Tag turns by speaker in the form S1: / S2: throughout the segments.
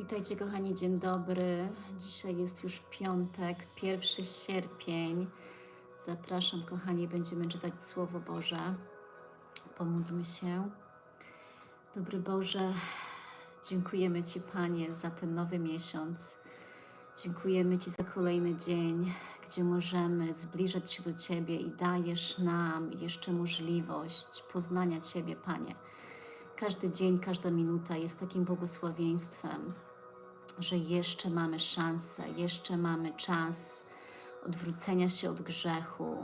S1: Witajcie kochani, dzień dobry. Dzisiaj jest już piątek, 1 sierpień. Zapraszam kochani, będziemy czytać Słowo Boże. Pomódlmy się. Dobry Boże, dziękujemy Ci Panie za ten nowy miesiąc. Dziękujemy Ci za kolejny dzień, gdzie możemy zbliżać się do Ciebie i dajesz nam jeszcze możliwość poznania Ciebie, Panie. Każdy dzień, każda minuta jest takim błogosławieństwem, że jeszcze mamy szansę, jeszcze mamy czas odwrócenia się od grzechu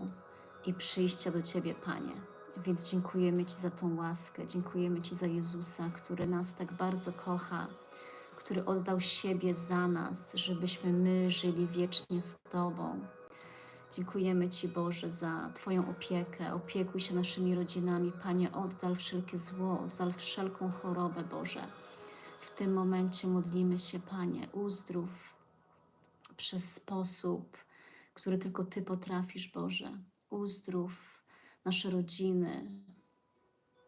S1: i przyjścia do Ciebie, Panie. Więc dziękujemy Ci za tą łaskę, dziękujemy Ci za Jezusa, który nas tak bardzo kocha, który oddał siebie za nas, żebyśmy my żyli wiecznie z Tobą. Dziękujemy Ci, Boże, za Twoją opiekę. Opiekuj się naszymi rodzinami, Panie. Oddal wszelkie zło, oddal wszelką chorobę, Boże. W tym momencie modlimy się, Panie, uzdrów przez sposób, który tylko Ty potrafisz, Boże. Uzdrów nasze rodziny.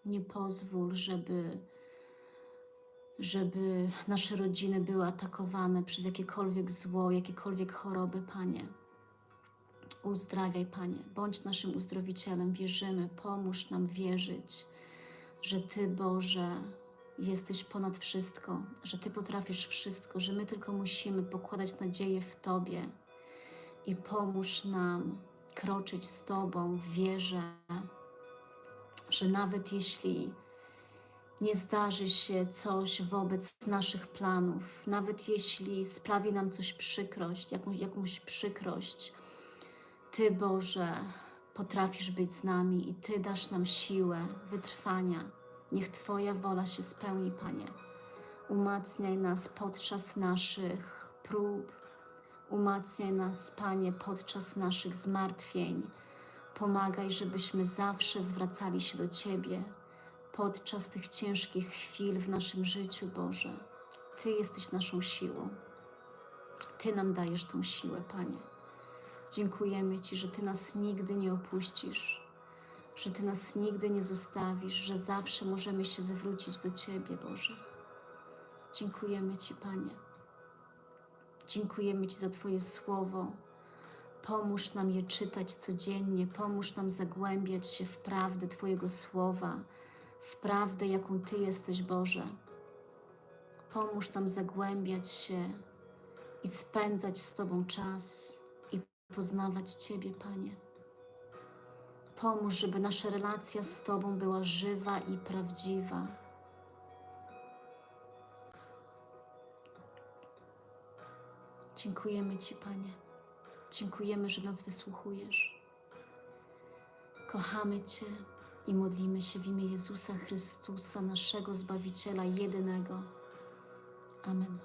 S1: Nie pozwól, żeby, żeby nasze rodziny były atakowane przez jakiekolwiek zło, jakiekolwiek choroby, Panie. Uzdrawiaj, Panie, bądź naszym uzdrowicielem. Wierzymy, pomóż nam wierzyć, że Ty, Boże, jesteś ponad wszystko, że Ty potrafisz wszystko, że my tylko musimy pokładać nadzieję w Tobie i pomóż nam kroczyć z Tobą w wierze, że nawet jeśli nie zdarzy się coś wobec naszych planów, nawet jeśli sprawi nam coś przykrość, jakąś, jakąś przykrość, ty, Boże, potrafisz być z nami i Ty dasz nam siłę wytrwania. Niech Twoja wola się spełni, Panie. Umacniaj nas podczas naszych prób, umacniaj nas, Panie, podczas naszych zmartwień. Pomagaj, żebyśmy zawsze zwracali się do Ciebie podczas tych ciężkich chwil w naszym życiu, Boże. Ty jesteś naszą siłą. Ty nam dajesz tą siłę, Panie. Dziękujemy Ci, że Ty nas nigdy nie opuścisz, że Ty nas nigdy nie zostawisz, że zawsze możemy się zwrócić do Ciebie, Boże. Dziękujemy Ci, Panie. Dziękujemy Ci za Twoje słowo. Pomóż nam je czytać codziennie, pomóż nam zagłębiać się w prawdę Twojego słowa, w prawdę, jaką Ty jesteś, Boże. Pomóż nam zagłębiać się i spędzać z Tobą czas i poznawać Ciebie, Panie. Pomóż, żeby nasza relacja z Tobą była żywa i prawdziwa. Dziękujemy Ci, Panie. Dziękujemy, że nas wysłuchujesz. Kochamy Cię i modlimy się w imię Jezusa Chrystusa, naszego Zbawiciela jedynego. Amen.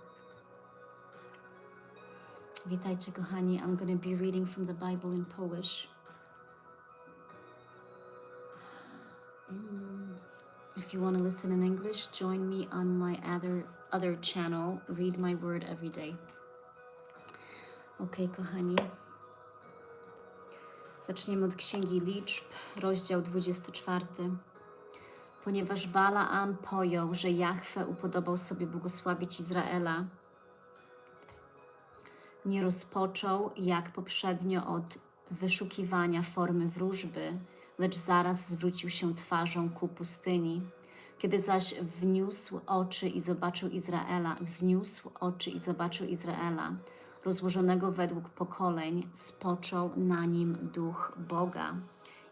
S1: Witajcie kochani, I'm going to be reading from the Bible in Polish. If you want to listen in English, join me on my other other channel, Read My Word Every Day. Ok, kochani. Zaczniemy od Księgi Liczb, rozdział 24. Ponieważ Balaam pojął, że Jahwe upodobał sobie błogosławić Izraela, nie rozpoczął jak poprzednio od wyszukiwania formy wróżby, lecz zaraz zwrócił się twarzą ku pustyni. Kiedy zaś wniósł oczy i zobaczył Izraela, wzniósł oczy i zobaczył Izraela, rozłożonego według pokoleń, spoczął na nim duch Boga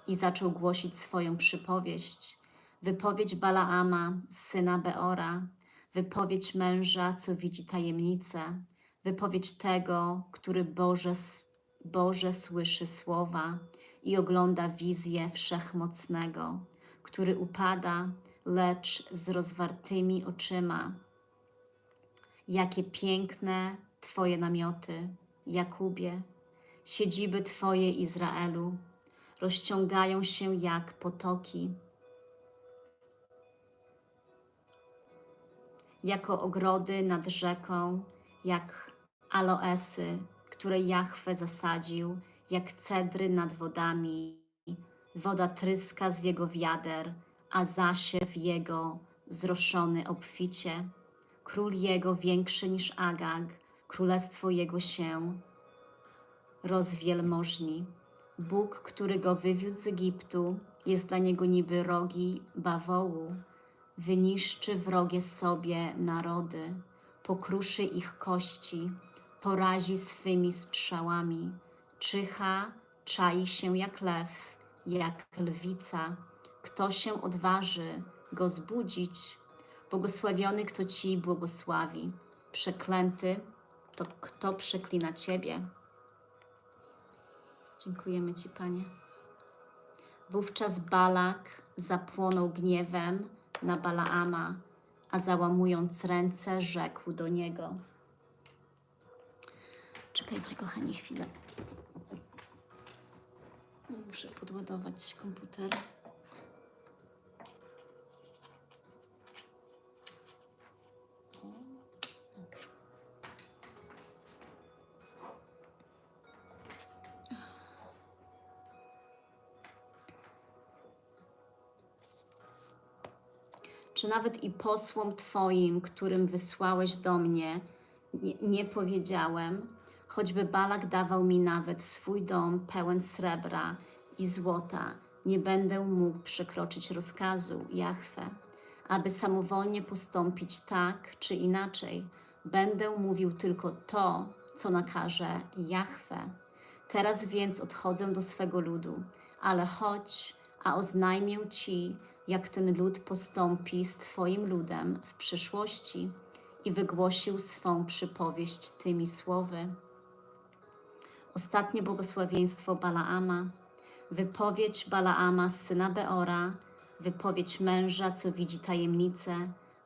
S1: i zaczął głosić swoją przypowieść. Wypowiedź Balaama, syna Beora, wypowiedź męża, co widzi tajemnicę, wypowiedź tego, który Boże, Boże słyszy słowa i ogląda wizję wszechmocnego, który upada, lecz z rozwartymi oczyma. Jakie piękne Twoje namioty, Jakubie, siedziby Twoje Izraelu, rozciągają się jak potoki, jako ogrody nad rzeką, jak aloesy, które Jahwe zasadził, jak cedry nad wodami. Woda tryska z jego wiader, a zasiew jego zroszony obficie. król jego większy niż Agag, królestwo jego się rozwielmożni. Bóg, który go wywiódł z Egiptu, jest dla niego niby rogi bawołu, wyniszczy wrogie sobie narody, pokruszy ich kości, porazi swymi strzałami, czyha, czai się jak lew, jak lwica. Kto się odważy go zbudzić? Błogosławiony, kto ci błogosławi. Przeklęty, to kto przeklina ciebie? Dziękujemy Ci, Panie. Wówczas Balak zapłonął gniewem na Balaama, a załamując ręce, rzekł do niego: Czekajcie, kochani, chwilę. Muszę podładować komputer. Czy nawet i posłom Twoim, którym wysłałeś do mnie, nie, nie powiedziałem, choćby Balak dawał mi nawet swój dom pełen srebra i złota, nie będę mógł przekroczyć rozkazu Jahwe, aby samowolnie postąpić tak czy inaczej. Będę mówił tylko to, co nakaże Jahwe. Teraz więc odchodzę do swego ludu, ale chodź, a oznajmię Ci, jak ten lud postąpi z Twoim ludem w przyszłości i wygłosił swą przypowieść tymi słowy. Ostatnie błogosławieństwo Balaama, wypowiedź Balaama syna Beora, wypowiedź męża, co widzi tajemnicę,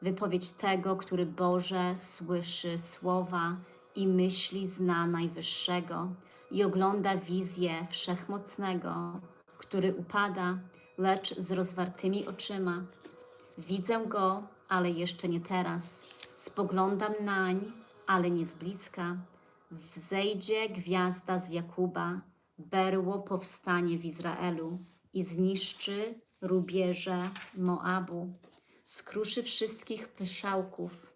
S1: wypowiedź tego, który Boże słyszy słowa i myśli zna Najwyższego i ogląda wizję Wszechmocnego, który upada, lecz z rozwartymi oczyma. Widzę go, ale jeszcze nie teraz. Spoglądam nań, ale nie z bliska. Wzejdzie gwiazda z Jakuba, berło powstanie w Izraelu i zniszczy rubieże Moabu, skruszy wszystkich pyszałków.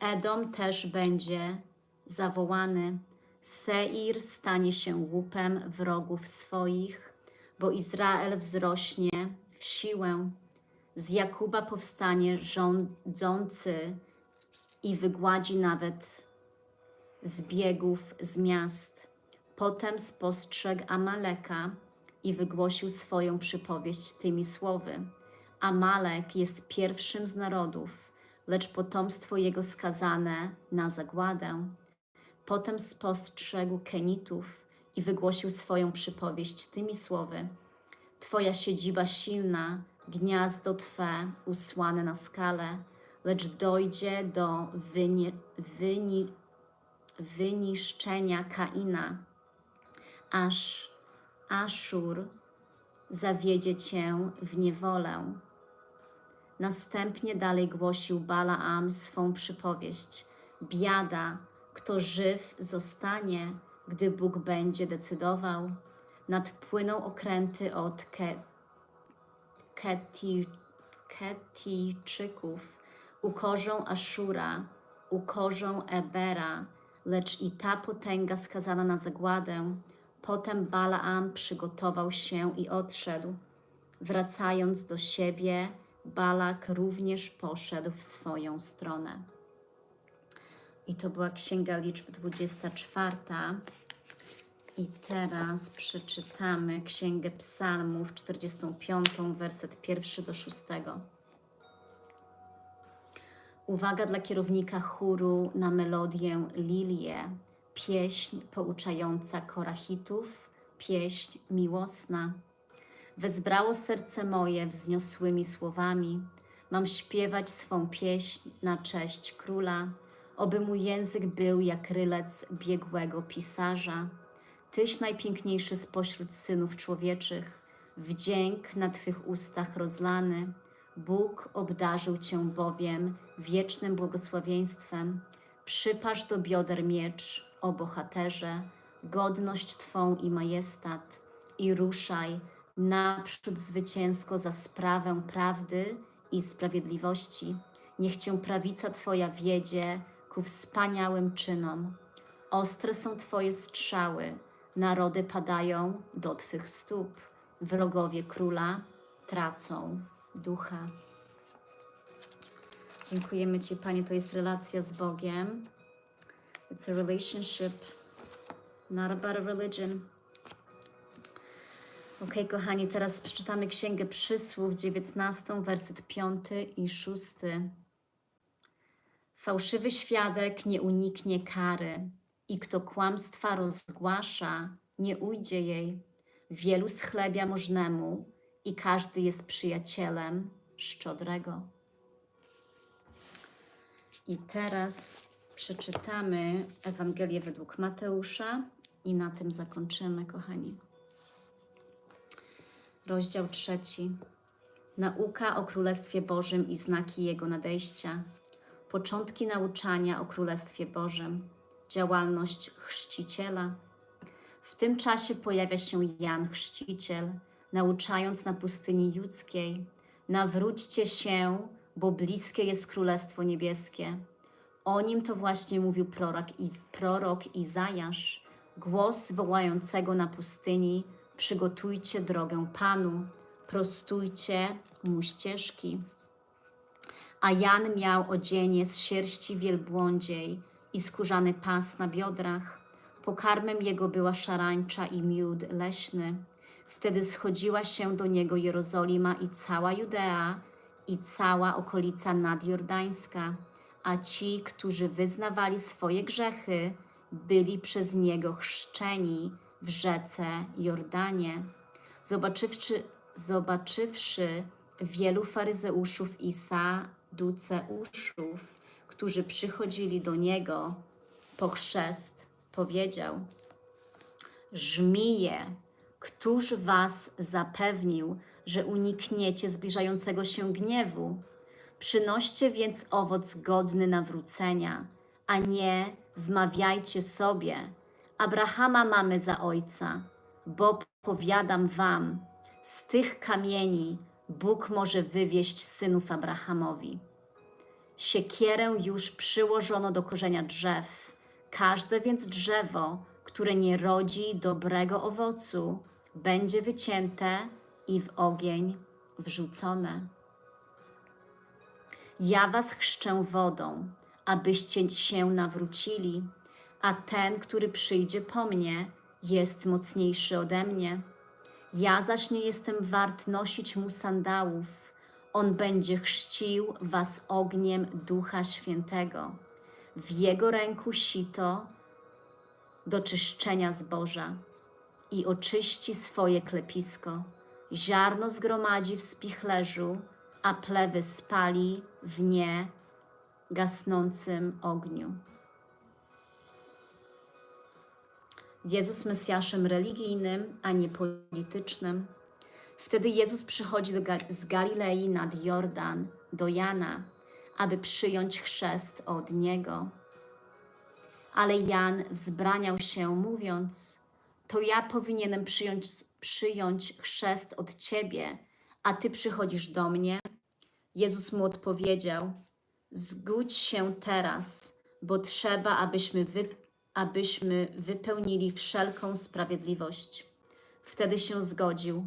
S1: Edom też będzie zawołany. Seir stanie się łupem wrogów swoich, bo Izrael wzrośnie w siłę. Z Jakuba powstanie rządzący i wygładzi nawet zbiegów z miast. Potem spostrzegł Amaleka i wygłosił swoją przypowieść tymi słowy. Amalek jest pierwszym z narodów, lecz potomstwo jego skazane na zagładę. Potem spostrzegł Kenitów i wygłosił swoją przypowieść tymi słowy. Twoja siedziba silna, gniazdo Twe usłane na skale, lecz dojdzie do wyni, wyni, wyniszczenia Kaina, aż Aszur zawiedzie Cię w niewolę. Następnie dalej głosił Balaam swą przypowieść. Biada, kto żyw zostanie, gdy Bóg będzie decydował. Nadpłyną okręty od Ke Keti Ketijczyków, ukorzą Aszura, ukorzą Ebera, lecz i ta potęga skazana na zagładę. Potem Balaam przygotował się i odszedł. Wracając do siebie, Balak również poszedł w swoją stronę. I to była Księga Liczb 24. I teraz przeczytamy Księgę Psalmów 45, werset 1 do 6. Uwaga dla kierownika chóru na melodię Lilię, pieśń pouczająca Korachitów, pieśń miłosna. Wezbrało serce moje wzniosłymi słowami. Mam śpiewać swą pieśń na cześć króla, oby mój język był jak rylec biegłego pisarza. Tyś najpiękniejszy spośród synów człowieczych, wdzięk na Twych ustach rozlany. Bóg obdarzył Cię bowiem wiecznym błogosławieństwem. Przypasz do bioder miecz, o bohaterze, godność Twą i majestat, i ruszaj naprzód zwycięsko za sprawę prawdy i sprawiedliwości. Niech Cię prawica Twoja wiedzie ku wspaniałym czynom. Ostre są Twoje strzały, narody padają do Twych stóp. Wrogowie króla tracą ducha. Dziękujemy Ci, Panie, to jest relacja z Bogiem. It's a relationship, not about a religion. Ok, kochani, teraz przeczytamy Księgę Przysłów, 19, werset 5 i 6. Fałszywy świadek nie uniknie kary i kto kłamstwa rozgłasza, nie ujdzie jej. Wielu schlebia możnemu i każdy jest przyjacielem szczodrego. I teraz przeczytamy Ewangelię według Mateusza i na tym zakończymy, kochani. Rozdział trzeci. Nauka o Królestwie Bożym i znaki Jego nadejścia. Początki nauczania o Królestwie Bożym. Działalność chrzciciela. W tym czasie pojawia się Jan Chrzciciel, nauczając na pustyni judzkiej: Nawróćcie się, bo bliskie jest Królestwo Niebieskie. O nim to właśnie mówił prorok, Iz prorok Izajasz, głos wołającego na pustyni: Przygotujcie drogę Panu, prostujcie mu ścieżki. A Jan miał odzienie z sierści wielbłądziej i skórzany pas na biodrach. Pokarmem jego była szarańcza i miód leśny. Wtedy schodziła się do niego Jerozolima i cała Judea i cała okolica nadjordańska, a ci, którzy wyznawali swoje grzechy, byli przez niego chrzczeni w rzece Jordanie. Zobaczywszy, zobaczywszy wielu faryzeuszów i saduceuszów, którzy przychodzili do niego po chrzest, powiedział: Żmije, któż was zapewnił, że unikniecie zbliżającego się gniewu? Przynoście więc owoc godny nawrócenia, a nie wmawiajcie sobie: Abrahama mamy za ojca, bo powiadam wam, z tych kamieni Bóg może wywieść synów Abrahamowi. Siekierę już przyłożono do korzenia drzew. Każde więc drzewo, które nie rodzi dobrego owocu, będzie wycięte i w ogień wrzucone. Ja was chrzczę wodą, abyście się nawrócili, a ten, który przyjdzie po mnie, jest mocniejszy ode mnie. Ja zaś nie jestem wart nosić mu sandałów. On będzie chrzcił was ogniem Ducha Świętego. W jego ręku sito do czyszczenia zboża i oczyści swoje klepisko. Ziarno zgromadzi w spichlerzu, a plewy spali w nie gasnącym ogniu. Jezus Mesjaszem religijnym, a nie politycznym. Wtedy Jezus przychodzi z Galilei nad Jordan do Jana, aby przyjąć chrzest od niego. Ale Jan wzbraniał się, mówiąc: To ja powinienem przyjąć, przyjąć chrzest od ciebie, a ty przychodzisz do mnie. Jezus mu odpowiedział: Zgódź się teraz, bo trzeba, abyśmy, wy, abyśmy wypełnili wszelką sprawiedliwość. Wtedy się zgodził.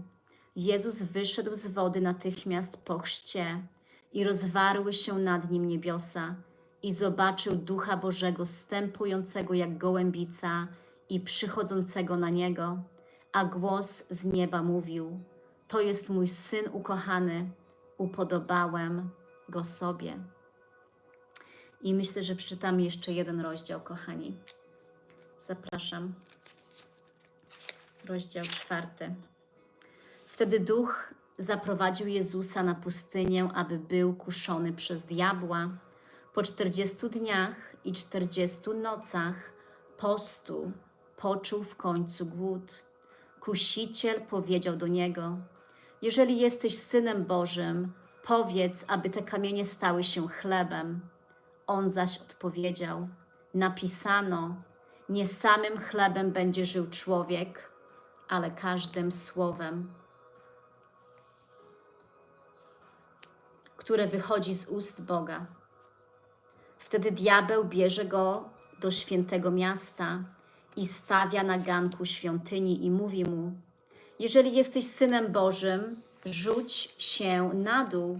S1: Jezus wyszedł z wody natychmiast po chrzcie i rozwarły się nad nim niebiosa i zobaczył Ducha Bożego stępującego jak gołębica i przychodzącego na niego, a głos z nieba mówił: To jest mój syn ukochany, upodobałem go sobie. I myślę, że przeczytam jeszcze jeden rozdział, kochani. Zapraszam. Rozdział czwarty. Wtedy duch zaprowadził Jezusa na pustynię, aby był kuszony przez diabła. Po czterdziestu dniach i czterdziestu nocach postu poczuł w końcu głód. Kusiciel powiedział do niego: Jeżeli jesteś synem Bożym, powiedz, aby te kamienie stały się chlebem. On zaś odpowiedział: Napisano, nie samym chlebem będzie żył człowiek, ale każdym słowem, które wychodzi z ust Boga. Wtedy diabeł bierze go do świętego miasta i stawia na ganku świątyni i mówi mu: Jeżeli jesteś synem Bożym, rzuć się na dół.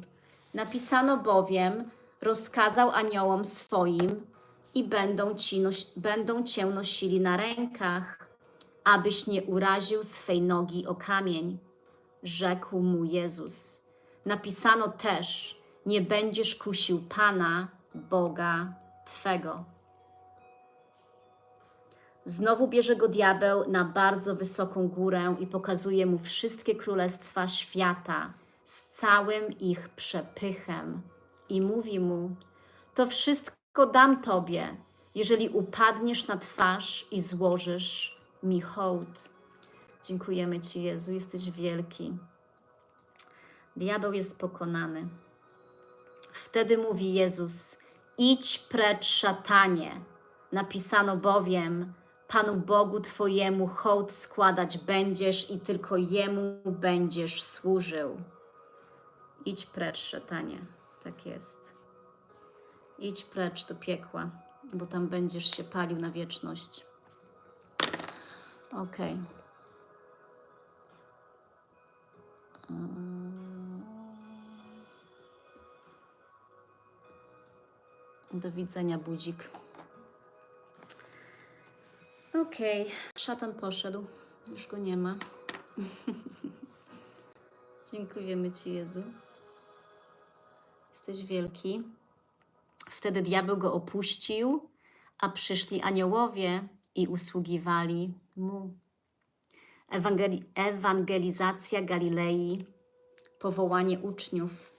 S1: Napisano bowiem: Rozkazał aniołom swoim i będą, ci będą cię nosili na rękach, abyś nie uraził swej nogi o kamień. Rzekł mu Jezus. Napisano też: Nie będziesz kusił Pana, Boga Twego. Znowu bierze go diabeł na bardzo wysoką górę i pokazuje mu wszystkie królestwa świata z całym ich przepychem. I mówi mu: To wszystko dam tobie, jeżeli upadniesz na twarz i złożysz mi hołd. Dziękujemy Ci, Jezu, jesteś wielki. Diabeł jest pokonany. Wtedy mówi Jezus: Idź precz, szatanie. Napisano bowiem: Panu Bogu Twojemu hołd składać będziesz i tylko Jemu będziesz służył. Idź precz, szatanie. Tak jest. Idź precz do piekła, bo tam będziesz się palił na wieczność. Okej. Do widzenia, budzik. Okej, szatan poszedł. Już go nie ma. Dziękujemy Ci, Jezu. Jesteś wielki. Wtedy diabeł go opuścił, a przyszli aniołowie i usługiwali mu. Ewangeli- ewangelizacja Galilei, powołanie uczniów.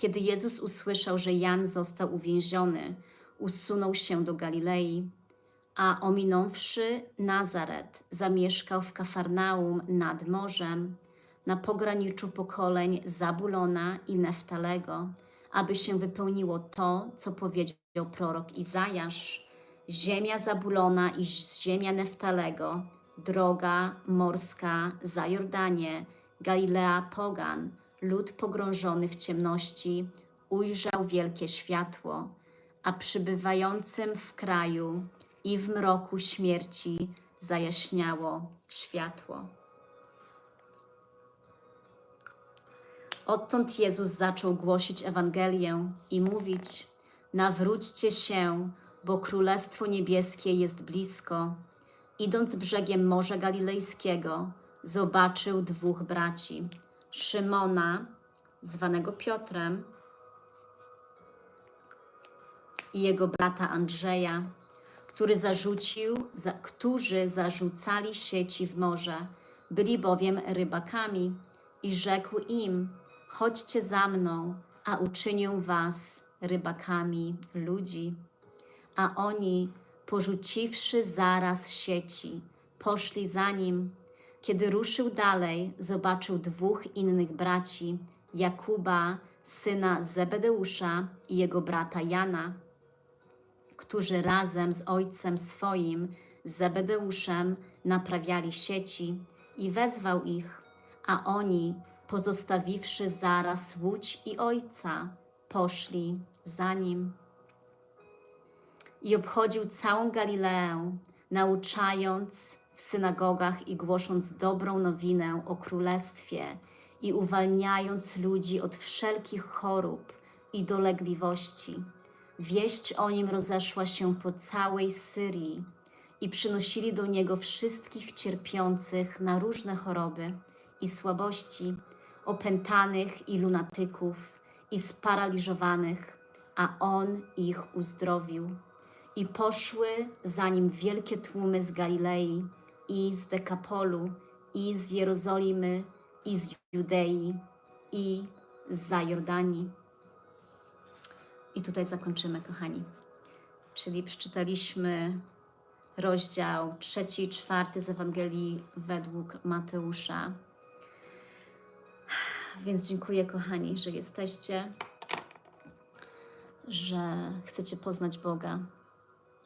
S1: Kiedy Jezus usłyszał, że Jan został uwięziony, usunął się do Galilei, a ominąwszy Nazaret, zamieszkał w Kafarnaum nad morzem, na pograniczu pokoleń Zabulona i Neftalego, aby się wypełniło to, co powiedział prorok Izajasz. Ziemia Zabulona i ziemia Neftalego, droga morska za Jordanie, Galilea pogan, lud pogrążony w ciemności, ujrzał wielkie światło, a przybywającym w kraju i w mroku śmierci zajaśniało światło. Odtąd Jezus zaczął głosić Ewangelię i mówić: Nawróćcie się, bo Królestwo Niebieskie jest blisko. Idąc brzegiem Morza Galilejskiego, zobaczył dwóch braci: Szymona, zwanego Piotrem, i jego brata Andrzeja, który zarzucił, za, którzy zarzucali sieci w morze, byli bowiem rybakami, i rzekł im: Chodźcie za mną, a uczynię was rybakami ludzi. A oni, porzuciwszy zaraz sieci, poszli za nim. Kiedy ruszył dalej, zobaczył dwóch innych braci, Jakuba, syna Zebedeusza i jego brata Jana, którzy razem z ojcem swoim, Zebedeuszem, naprawiali sieci i wezwał ich, a oni, pozostawiwszy zaraz łódź i ojca, poszli za nim. I obchodził całą Galileę, nauczając w synagogach i głosząc dobrą nowinę o królestwie i uwalniając ludzi od wszelkich chorób i dolegliwości. Wieść o nim rozeszła się po całej Syrii i przynosili do niego wszystkich cierpiących na różne choroby i słabości, opętanych i lunatyków i sparaliżowanych, a on ich uzdrowił. I poszły za nim wielkie tłumy z Galilei i z Dekapolu i z Jerozolimy i z Judei i z Jordanii. I tutaj zakończymy, kochani. Czyli przeczytaliśmy rozdział trzeci czwarty z Ewangelii według Mateusza. Więc dziękuję, kochani, że jesteście, że chcecie poznać Boga.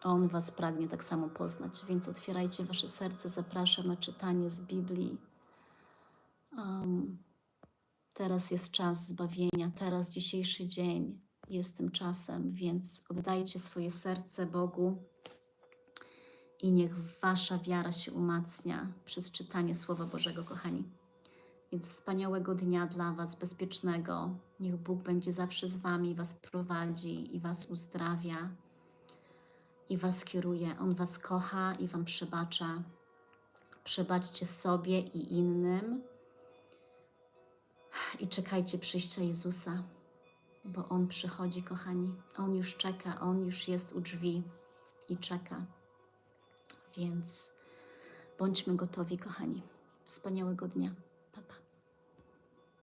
S1: On Was pragnie tak samo poznać, więc otwierajcie Wasze serce. Zapraszam na czytanie z Biblii. Um, Teraz jest czas zbawienia, teraz dzisiejszy dzień jest tym czasem, więc oddajcie swoje serce Bogu i niech wasza wiara się umacnia przez czytanie Słowa Bożego, kochani. Więc wspaniałego dnia dla Was, bezpiecznego. Niech Bóg będzie zawsze z Wami, Was prowadzi i Was uzdrawia i Was kieruje. On Was kocha i Wam przebacza. Przebaczcie sobie i innym i czekajcie przyjścia Jezusa, bo On przychodzi, kochani. On już czeka, On już jest u drzwi i czeka. Więc bądźmy gotowi, kochani. Wspaniałego dnia.